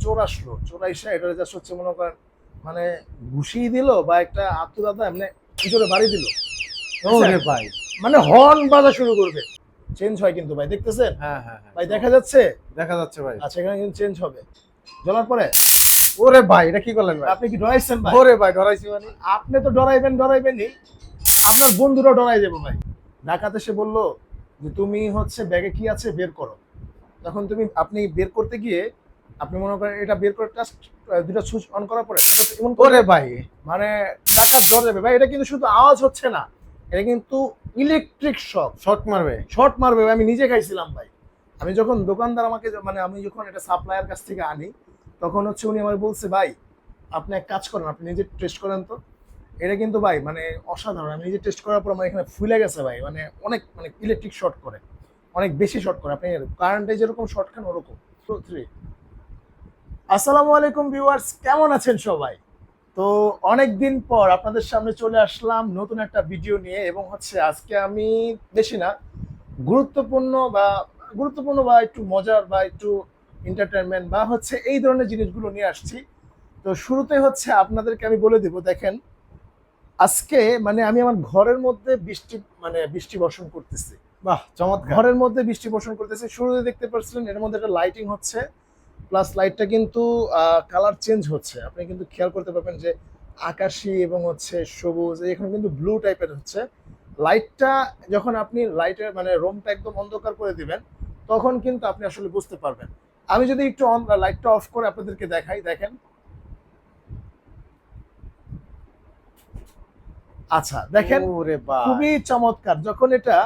চোর আসলো চোর আইসা এটা জাস্ট হচ্ছে মনে করেন মানে ঘুষিয়ে দিল বা একটা আত্মদাতা এমনি ভিতরে বাড়ি দিল। ভাই। মানে হর্ন বাজা শুরু করবে। চেঞ্জ হয় কিন্তু ভাই দেখতেছেন? হ্যাঁ হ্যাঁ হ্যাঁ। ভাই দেখা যাচ্ছে? দেখা যাচ্ছে ভাই। আচ্ছা এখানে কিন্তু চেঞ্জ হবে। জ্বলার পরে? ওরে ভাই এটা কি করলেন ভাই? আপনি কি ডরাইছেন ভাই? ওরে ভাই ডরাইছি মানে। আপনি তো ডরাইবেন ডরাইবেনই। আপনার বন্ধুরা ডরাই যাব ভাই। ঢাকাতে সে বলল যে তুমি হচ্ছে ব্যাগে কি আছে বের করো। তখন তুমি আপনি বের করতে গিয়ে আপনি মনে করেন এটা বের করে জাস্ট দুটা সুইচ অন করার পরে এটা এমন করে ভাই। মানে টাকা জ্বর যাবে। ভাই এটা কিন্তু শুধু আওয়াজ হচ্ছে না এটা কিন্তু ইলেকট্রিক শক শর্ট মারবে। শর্ট মারবে আমি নিজে খাইছিলাম ভাই। আমি যখন দোকানদার আমাকে মানে আমি যখন এটা সাপ্লায়ার কাছ থেকে আনি তখন হচ্ছে উনি আমার বলছে ভাই আপনি এক কাজ করেন আপনি নিজে টেস্ট করেন তো। এটা কিন্তু ভাই মানে অসাধারণ। আমি নিজে টেস্ট করার পর আমার এখানে ফুলে গেছে ভাই। মানে অনেক মানে ইলেকট্রিক শর্ট করে। অনেক বেশি শর্ট করে। আপনি কারেন্টে যেরকম শর্ট খান ওরকম। থ্রি আসসালামু আলাইকুম ভিউয়ার্স কেমন আছেন সবাই? তো অনেক দিন পর আপনাদের সামনে চলে আসলাম নতুন একটা ভিডিও নিয়ে এবং হচ্ছে আজকে আমি বেশি না গুরুত্বপূর্ণ বা গুরুত্বপূর্ণ বা একটু মজার বা একটু এন্টারটেনমেন্ট বা হচ্ছে এই ধরনের জিনিসগুলো নিয়ে আসছি। তো শুরুতে হচ্ছে আপনাদেরকে আমি বলে দেব দেখেন আজকে মানে আমি আমার ঘরের মধ্যে বৃষ্টি মানে বৃষ্টি বর্ষণ করতেছি। বাহ চমৎকার। ঘরের মধ্যে বৃষ্টি বর্ষণ করতেছি শুরুতে দেখতে পাচ্ছিলেন এর মধ্যে একটা লাইটিং হচ্ছে। প্লাস লাইটটা কিন্তু কালার চেঞ্জ হচ্ছে। আপনি কিন্তু খেয়াল করতে পারবেন যে আকাশি এবং হচ্ছে সবুজ এখানে কিন্তু ব্লু টাইপের হচ্ছে। লাইটটা যখন আপনি লাইটের মানে রুমটা একদম অন্ধকার করে দিবেন তখন কিন্তু আপনি আসলে বুঝতে পারবেন। আমি যদি একটু অন লাইটটা অফ করে আপনাদেরকে দেখাই দেখেন। আচ্ছা দেখেন খুবই চমৎকার। যখন এটা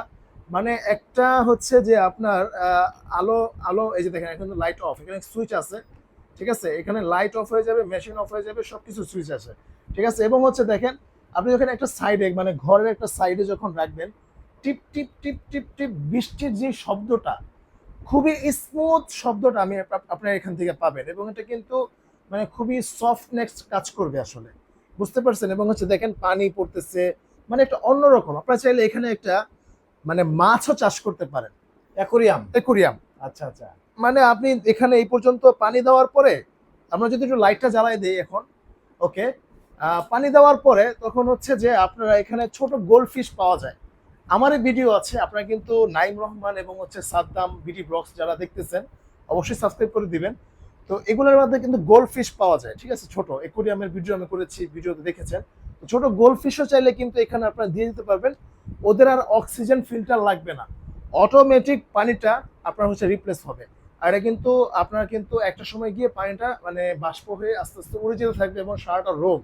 মানে একটা হচ্ছে যে আপনার আলো আলো, এই যে দেখেন, এখন লাইট অফ এখানে সুইচ আছে, ঠিক আছে? এখানে লাইট অফ হয়ে যাবে মেশিন অফ হয়ে যাবে সব কিছু সুইচ আছে, ঠিক আছে? এবং হচ্ছে দেখেন, আপনি যখন একটা সাইডে মানে ঘরের একটা সাইডে যখন রাখবেন, টিপ টিপ টিপ টিপ টিপ, বৃষ্টির যে শব্দটা, খুবই স্মুথ শব্দটা আমি আপনার এখান থেকে পাবেন এবং এটা কিন্তু মানে খুবই সফটনেস কাজ করবে আসলে, বুঝতে পারছেন? এবং হচ্ছে দেখেন পানি পড়তেছে মানে একটা অন্যরকম, আপনারা চাইলে এখানে একটা মানে মাছও চাষ করতে পারেন। অ্যাকোরিয়াম। একুরিয়াম আচ্ছা আচ্ছা। মানে আপনি এখানে এই পর্যন্ত পানি দেওয়ার পরে আমরা যদি একটু লাইটটা জ্বালাই দিই এখন ওকে? পানি দেওয়ার পরে তখন হচ্ছে যে আপনারা এখানে ছোট গোল্ড ফিশ পাওয়া যায়। আমার ভিডিও আছে আপনারা কিন্তু নাইম রহমান এবং হচ্ছে সাদ্দাম বিডি ব্লগস যারা দেখতেছেন অবশ্যই সাবস্ক্রাইব করে দিবেন। তো এগুলোর মধ্যে কিন্তু গোল্ড ফিশ পাওয়া যায় ঠিক আছে? ছোট। একুরিয়ামের ভিডিও আমি করেছি ভিডিওতে দেখেছেন। তো ছোট গোল্ড ফিশও চাইলে কিন্তু এখানে আপনারা দিয়ে দিতে পারবেন। ওদের আর অক্সিজেন ফিল্টার লাগবে না। অটোমেটিক পানিটা আপনার হচ্ছে রিপ্লেস হবে। আর এটা কিন্তু আপনার কিন্তু একটা সময় গিয়ে পানিটা মানে বাষ্প হয়ে আস্তে আস্তে উড়ে যেতে থাকবে এবং সারাটা রোম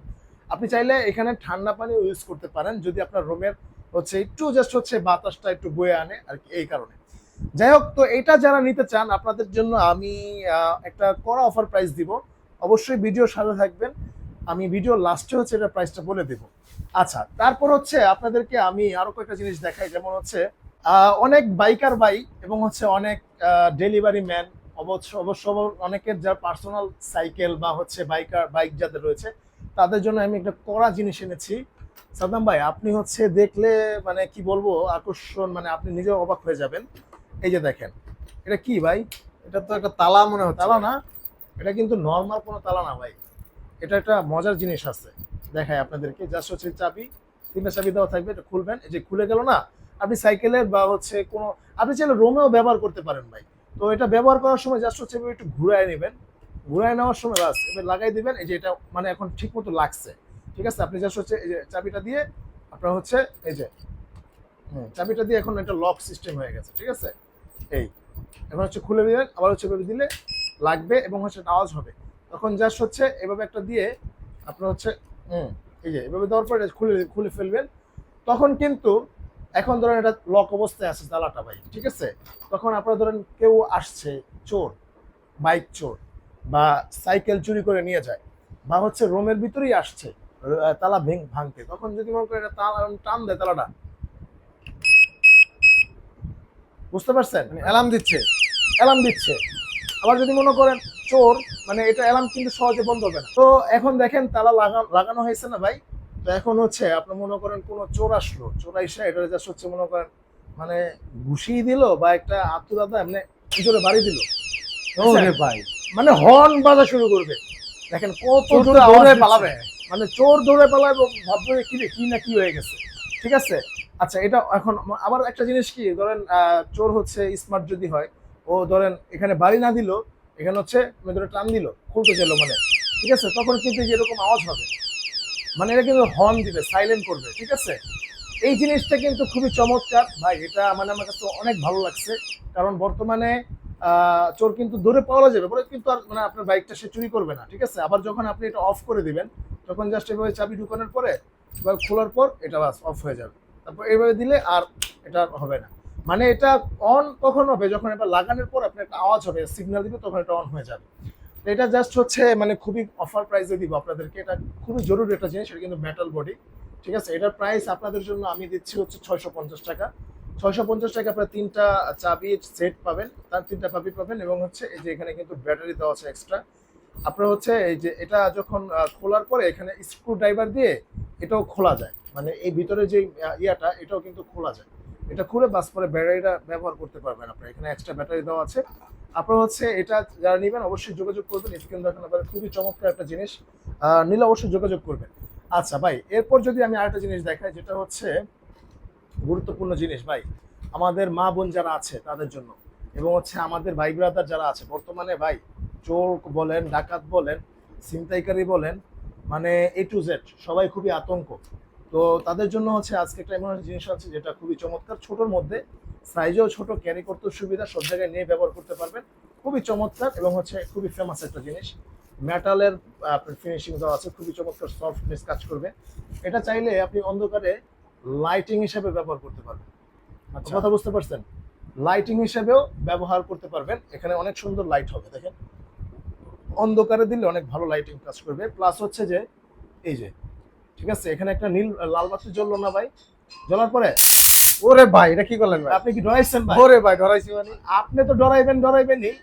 আপনি চাইলে এখানে ঠান্ডা পানি ইউজ করতে পারেন, যদি আপনার রোমের হচ্ছে একটু জাস্ট হচ্ছে বাতাসটা একটু বয়ে আনে আর কি এই কারণে। যাই হোক, তো এটা যারা নিতে চান, আপনাদের জন্য আমি একটা কড়া অফার প্রাইস দিব। অবশ্যই ভিডিও সাথে থাকবেন। আমি ভিডিও লাস্টে হচ্ছে এটা প্রাইসটা বলে দেব। আচ্ছা তারপর হচ্ছে আপনাদেরকে আমি আরও কয়েকটা জিনিস দেখাই যেমন হচ্ছে অনেক বাইকার বাই এবং হচ্ছে অনেক ডেলিভারি ম্যান অবশ্য অবশ্য অনেকের যার পার্সোনাল সাইকেল বা হচ্ছে বাইকার বাইক যাদের রয়েছে তাদের জন্য আমি একটা কড়া জিনিস এনেছি। সাদ্দাম ভাই আপনি হচ্ছে দেখলে মানে কি বলব আকর্ষণ মানে আপনি নিজেও অবাক হয়ে যাবেন। এই যে দেখেন এটা কি ভাই? এটা তো একটা তালা মনে হয় তালা না? এটা কিন্তু নর্মাল কোনো তালা না ভাই। এটা একটা মজার জিনিস আছে। দেখাই আপনাদেরকে। জাস্ট হচ্ছে চাবি, তিনটা চাবি দেওয়া থাকবে, এটা খুলবেন। এই যে খুলে গেল না, আপনি সাইকেলের বা হচ্ছে কোনো, আপনি চাইলে রোমেও ব্যবহার করতে পারেন ভাই। তো এটা ব্যবহার করার সময় জাস্ট হচ্ছে একটু ঘুরায় নেবেন। ঘুরায় নেওয়ার সময় বাস, এবার লাগাই দিবেন। এই যে এটা মানে এখন ঠিক মতো লাগছে। ঠিক আছে? আপনি জাস্ট হচ্ছে এই যে চাবিটা দিয়ে আপনার হচ্ছে এই যে চাবিটা দিয়ে এখন একটা লক সিস্টেম হয়ে গেছে। ঠিক আছে? এই, এখন হচ্ছে খুলে দিলেন, আবার হচ্ছে দিলে লাগবে এবং হচ্ছে আওয়াজ হবে। তখন জাস্ট হচ্ছে এভাবে একটা দিয়ে আপনার হচ্ছে এই যে এভাবে দেওয়ার পরে খুলে খুলে ফেলবেন। তখন কিন্তু এখন ধরেন এটা লক অবস্থায় আছে তালাটা ভাই, ঠিক আছে? তখন আপনার ধরেন কেউ আসছে, চোর, বাইক চোর, বা সাইকেল চুরি করে নিয়ে যায়, বা হচ্ছে রোমের ভিতরেই আসছে তালা ভেঙ, ভাঙতে। তখন যদি মনে করেন এটা তালা টান দেয় তালাটা, বুঝতে পারছেন? মানে অ্যালার্ম দিচ্ছে অ্যালার্ম দিচ্ছে। আবার যদি মনে করেন চোর মানে এটা অ্যালার্ম কিন্তু সহজে বন্ধ হবে না। তো এখন দেখেন তালা লাগানো হয়েছে না ভাই? তো এখন হচ্ছে আপনি মনে করেন কোনো চোর আসলো চোর আইসা এটা জাস্ট হচ্ছে মনে করেন মানে ঘুষিয়ে দিল বা একটা আত্মদাতা এমনি ভিতরে বাড়ি দিল। ভাই। মানে হর্ন বাজা শুরু করবে। দেখেন কত জোরে দৌড়ে পালাবে। মানে চোর দৌড়ে পালাবে ভাববে কি রে, কি না কি হয়ে গেছে। ঠিক আছে? আচ্ছা এটা এখন আবার একটা জিনিস কি ধরেন আহ, চোর হচ্ছে স্মার্ট যদি হয় ও ধরেন এখানে বাড়ি না দিল এখানে হচ্ছে মানে টান দিল, খুলতে চাইলো মানে। ঠিক আছে? তখন কিন্তু যেরকম আওয়াজ হবে মানে এটা কিন্তু হর্ন দিবে সাইলেন্ট করবে, ঠিক আছে? এই জিনিসটা কিন্তু খুবই চমৎকার। ভাই, এটা মানে আমার কাছে অনেক ভালো লাগছে। কারণ বর্তমানে চোর কিন্তু দূরে পাওয়া যাবে পরে কিন্তু আর মানে আপনার বাইকটা সে চুরি করবে না, ঠিক আছে? আবার যখন আপনি এটা অফ করে দিবেন, তখন জাস্ট এভাবে চাবি ঢুকানোর পরে বা খোলার পর এটা বাস অফ হয়ে যাবে। তারপর এইভাবে দিলে আর এটা হবে না। মানে এটা অন কখন হবে? যখন এটা লাগানোর পর আপনার একটা আওয়াজ হবে সিগন্যাল দিবে, তখন এটা অন হয়ে যাবে। এটা জাস্ট হচ্ছে মানে খুবই অফার প্রাইসে দিব আপনাদেরকে। এটা খুবই জরুরি একটা জিনিস, এটা কিন্তু মেটাল বডি ঠিক আছে? এটার প্রাইস আপনাদের জন্য আমি দিচ্ছি হচ্ছে ছয়শো পঞ্চাশ টাকা। ছয়শো পঞ্চাশ টাকা আপনার তিনটা চাবি সেট পাবেন, তার তিনটা চাবি পাবেন এবং হচ্ছে এই যে এখানে কিন্তু ব্যাটারি দেওয়া আছে এক্সট্রা আপনার হচ্ছে এই যে এটা যখন খোলার পরে এখানে স্ক্রু ড্রাইভার দিয়ে এটাও খোলা যায়। মানে এই ভিতরে যে ইয়াটা, এটাও কিন্তু খোলা যায়। এটা খুলে বাস পরে ব্যাটারিটা ব্যবহার করতে পারবেন আপনার এখানে এক্সট্রা ব্যাটারি দেওয়া আছে। আপনার হচ্ছে এটা যারা নেবেন অবশ্যই যোগাযোগ করবেন। স্ক্রিন দেখানো পারে খুবই চমৎকার একটা জিনিস। নিলে অবশ্যই যোগাযোগ করবেন। আচ্ছা ভাই, এরপর যদি আমি আরেকটা জিনিস দেখাই, যেটা হচ্ছে গুরুত্বপূর্ণ জিনিস ভাই, আমাদের মা বোন যারা আছে তাদের জন্য এবং হচ্ছে আমাদের ভাই ব্রাদার যারা আছে। বর্তমানে ভাই চোর বলেন, ডাকাত বলেন, ছিনতাইকারী বলেন মানে এ টু জেড সবাই খুবই আতঙ্ক। তো তাদের জন্য হচ্ছে আজকে একটা এমন জিনিস আছে যেটা খুবই চমৎকার। ছোটোর মধ্যে সাইজেও ছোট ক্যারি করতে সুবিধা সব জায়গায় নিয়ে ব্যবহার করতে পারবেন। খুবই চমৎকার এবং হচ্ছে খুবই ফেমাস একটা জিনিস। মেটালের আপনার ফিনিশিং দেওয়া আছে খুবই চমৎকার সফটনেস কাজ করবে। এটা চাইলে আপনি অন্ধকারে লাইটিং হিসেবে ব্যবহার করতে পারবেন। আচ্ছা। কথা বুঝতে পারছেন? লাইটিং হিসেবেও ব্যবহার করতে পারবেন। এখানে অনেক সুন্দর লাইট হবে দেখেন। অন্ধকারে দিলে অনেক ভালো লাইটিং কাজ করবে। প্লাস হচ্ছে যে এই যে ঠিক আছে এখানে একটা নীল লাল বাতি জ্বললো না ভাই? জ্বলার পরে? ওরে ভাই এটা কি করলেন ভাই? আপনি কি ডরাইছেন ভাই? ওরে ভাই ডরাইছি মানে। আপনি তো ডরাইবেন ডরাইবেনই।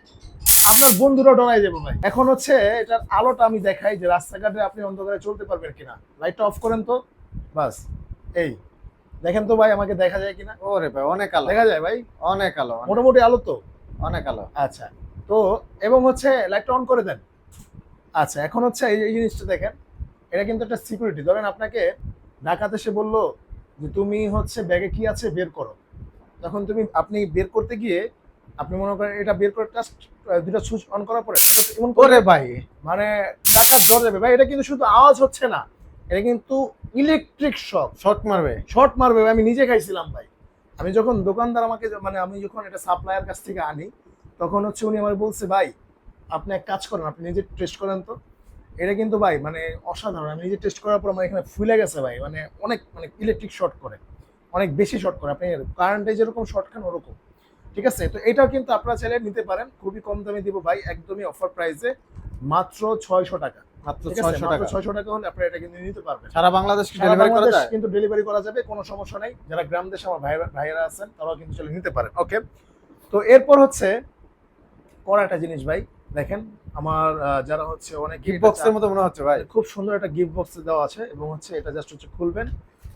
আপনার বন্ধুরা ডরাই যাবে ভাই। এখন হচ্ছে এটার আলোটা আমি দেখাই যে রাস্তাঘাটে আপনি অন্ধকারে চলতে পারবেন কিনা। লাইটটা অফ করেন তো। বাস এই। দেখেন তো ভাই আমাকে দেখা যায় কিনা? ওরে ভাই অনেক আলো। দেখা যায় ভাই? অনেক আলো মোটামুটি আলো তো? অনেক আলো। আচ্ছা তো এবং হচ্ছে লাইটটা অন করে দেন। আচ্ছা এখন হচ্ছে এই এই জিনিসটা দেখেন। এটা কিন্তু একটা সিকিউরিটি ধরেন আপনাকে ডাকাতে এসে বলল যে তুমি হচ্ছে ব্যাগে কি আছে বের করো। তখন তুমি আপনি বের করতে গিয়ে আপনি মনে করেন এটা বের করে জাস্ট দুটা সুইচ অন করার পরে এমন করে ভাই। মানে ডাকাত ধরে যাবে। ভাই এটা কিন্তু শুধু আওয়াজ হচ্ছে না। এটা কিন্তু ইলেকট্রিক শক শর্ট মারবে। শর্ট মারবে আমি নিজে খাইছিলাম ভাই। আমি যখন দোকানদার আমাকে মানে আমি যখন এটা সাপ্লায়ার কাছ থেকে আনি তখন হচ্ছে উনি আমার বলছে ভাই আপনি এক কাজ করেন আপনি নিজে টেস্ট করেন তো। এটা কিন্তু ভাই মানে অসাধারণ। আমি নিজে টেস্ট করার পর আমার এখানে ফুলে গেছে ভাই মানে অনেক মানে ইলেকট্রিক শর্ট করে। অনেক বেশি শর্ট করে। আপনি কারেন্টে যেরকম শর্ট খান ওরকম। ঠিক আছে? তো এটাও কিন্তু আপনারা চাইলে নিতে পারেন। খুবই কম দামে দিব ভাই একদমই অফার প্রাইসে মাত্র ছয়শো টাকা। মাত্র ছয়শো টাকা। ছয়শো টাকা হলে আপনারা এটা কিন্তু নিতে পারবেন। সারা বাংলাদেশ ডেলিভারি করা যায়? কিন্তু ডেলিভারি করা যাবে কোনো সমস্যা নাই। যারা গ্রাম দেশে আমার ভাইয়েরা ভাইয়েরা আছেন তারাও কিন্তু চলে নিতে পারেন। ওকে তো এরপর হচ্ছে করা একটা জিনিস ভাই। দেখেন আমার যারা হচ্ছে অনেক গিফট বক্সের মতো মনে হচ্ছে ভাই। খুব সুন্দর একটা গিফট বক্স দেওয়া আছে এবং হচ্ছে এটা জাস্ট হচ্ছে খুলবেন।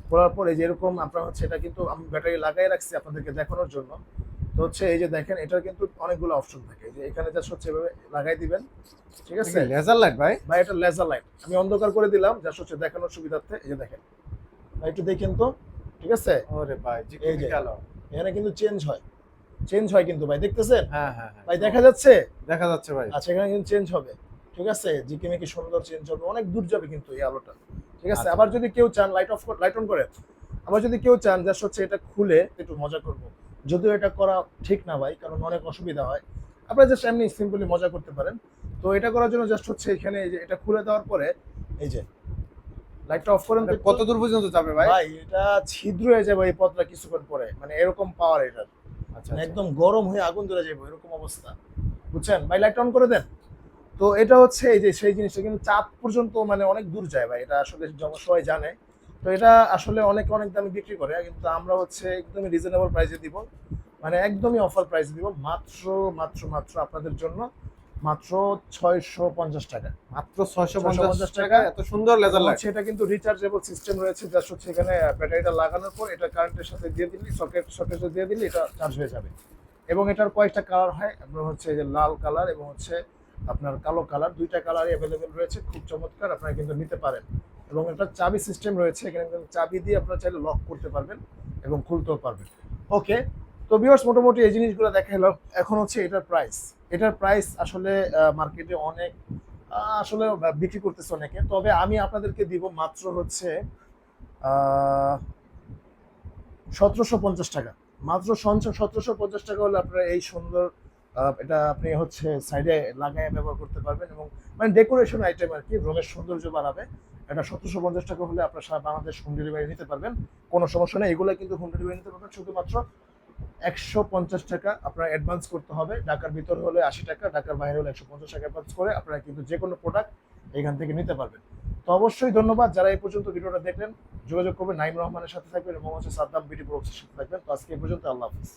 খোলার পর পরে যেরকম আপনার হচ্ছে এটা কিন্তু আমি ব্যাটারি লাগাই রাখছি আপনাদেরকে দেখানোর জন্য। তো হচ্ছে এই যে দেখেন এটার কিন্তু অনেকগুলো অপশন থাকে। যে এখানে জাস্ট হচ্ছে এভাবে লাগাই দিবেন। ঠিক আছে? লেজার লাইট ভাই? ভাই এটা লেজার লাইট আমি অন্ধকার করে দিলাম জাস্ট হচ্ছে দেখানোর সুবিধার্থে এই যে দেখেন। ভাই একটু দেখেন তো। ঠিক আছে? ওরে ভাই এই যে। এখানে কিন্তু চেঞ্জ হয়। চেঞ্জ হয় কিন্তু ভাই দেখতেছেন? হ্যাঁ হ্যাঁ হ্যাঁ। ভাই দেখা যাচ্ছে? দেখা যাচ্ছে ভাই। আচ্ছা এখানে কিন্তু চেঞ্জ হবে। ঠিক আছে? জিকিমিকি সুন্দর চেঞ্জ হবে অনেক দূর যাবে কিন্তু এই আলোটা। ঠিক আছে? আচ্ছা। আবার যদি কেউ চান লাইট অফ লাইট অন করে আবার যদি কেউ চান জাস্ট হচ্ছে এটা খুলে একটু মজা করব। যদিও এটা করা ঠিক না ভাই কারণ অনেক অসুবিধা হয়। আপনারা জাস্ট এমনি সিম্পলি মজা করতে পারেন। তো এটা করার জন্য জাস্ট হচ্ছে এখানে এই যে এটা খুলে দেওয়ার পরে এই যে লাইটটা অফ করেন। কত দূর পর্যন্ত যাবে ভাই? ভাই এটা ছিদ্র হয়ে যাবে এই পথটা কিছুক্ষণ পরে। মানে এরকম পাওয়ার এটা। একদম গরম হয়ে আগুন ধরে যাবে এরকম অবস্থা। বুঝছেন? ভাই লাইট অন করে দেন। তো এটা হচ্ছে এই যে, সেই জিনিসটা কিন্তু চাঁদ পর্যন্ত মানে অনেক দূর যায় ভাই, এটা আসলে সবাই জানে। তো এটা আসলে অনেক অনেক দামে বিক্রি করে, কিন্তু আমরা হচ্ছে একদমই রিজনেবল প্রাইসে দিব। মানে একদমই অফার প্রাইস দিব, মাত্র মাত্র মাত্র আপনাদের জন্য মাত্র ছয়শো পঞ্চাশ টাকা। মাত্র ছয়শো 650 পঞ্চাশ টাকা। এত সুন্দর লেজার হচ্ছে এটা কিন্তু রিচার্জেবল সিস্টেম রয়েছে জাস্ট হচ্ছে এখানে ব্যাটারিটা লাগানোর পর এটা কারেন্টের সাথে দিয়ে দিলে সকেট সকেটে দিয়ে দিলে এটা চার্জ হয়ে যাবে। এবং এটার কয়েকটা কালার হয় আপনার হচ্ছে এই যে লাল কালার এবং হচ্ছে আপনার কালো কালার দুইটা কালারই অ্যাভেলেবেল রয়েছে খুব চমৎকার আপনারা কিন্তু নিতে পারেন। এবং এটা চাবি সিস্টেম রয়েছে এখানে চাবি দিয়ে আপনারা চাইলে লক করতে পারবেন এবং খুলতেও পারবেন। ওকে তো ভিউয়ার্স মোটামুটি এই জিনিসগুলো দেখা দেখাইলো। এখন হচ্ছে এটার প্রাইস এটার প্রাইস আসলে মার্কেটে অনেক আসলে বিক্রি করতেছে অনেকে। তবে আমি আপনাদেরকে দিব মাত্র হচ্ছে সতেরোশো পঞ্চাশ টাকা। মাত্র সতেরোশো পঞ্চাশ টাকা হলে আপনারা এই সুন্দর এটা আপনি হচ্ছে সাইডে লাগায় ব্যবহার করতে পারবেন এবং মানে ডেকোরেশন আইটেম আর কি রুমের সৌন্দর্য বাড়াবে। এটা সতেরোশো পঞ্চাশ টাকা হলে আপনার সারা বাংলাদেশ হোম ডেলিভারি নিতে পারবেন। কোনো সমস্যা নেই। এগুলো কিন্তু হোম ডেলিভারি নিতে পারবেন শুধুমাত্র একশো পঞ্চাশ টাকা আপনার অ্যাডভান্স করতে হবে। ঢাকার ভিতর হলে আশি টাকা, ঢাকার বাইরে হলে একশো পঞ্চাশ টাকা অ্যাডভান্স করে আপনারা কিন্তু যে কোনো প্রোডাক্ট এখান থেকে নিতে পারবেন। তো অবশ্যই ধন্যবাদ যারা এই পর্যন্ত ভিডিওটা দেখলেন। যোগাযোগ করবেন, নাইম রহমানের সাথে থাকবেন এবং হচ্ছে সাদ্দাম বিটি প্রোক্সের সাথে থাকবেন। তো আজকে এই পর্যন্ত, আল্লাহ হাফিজ।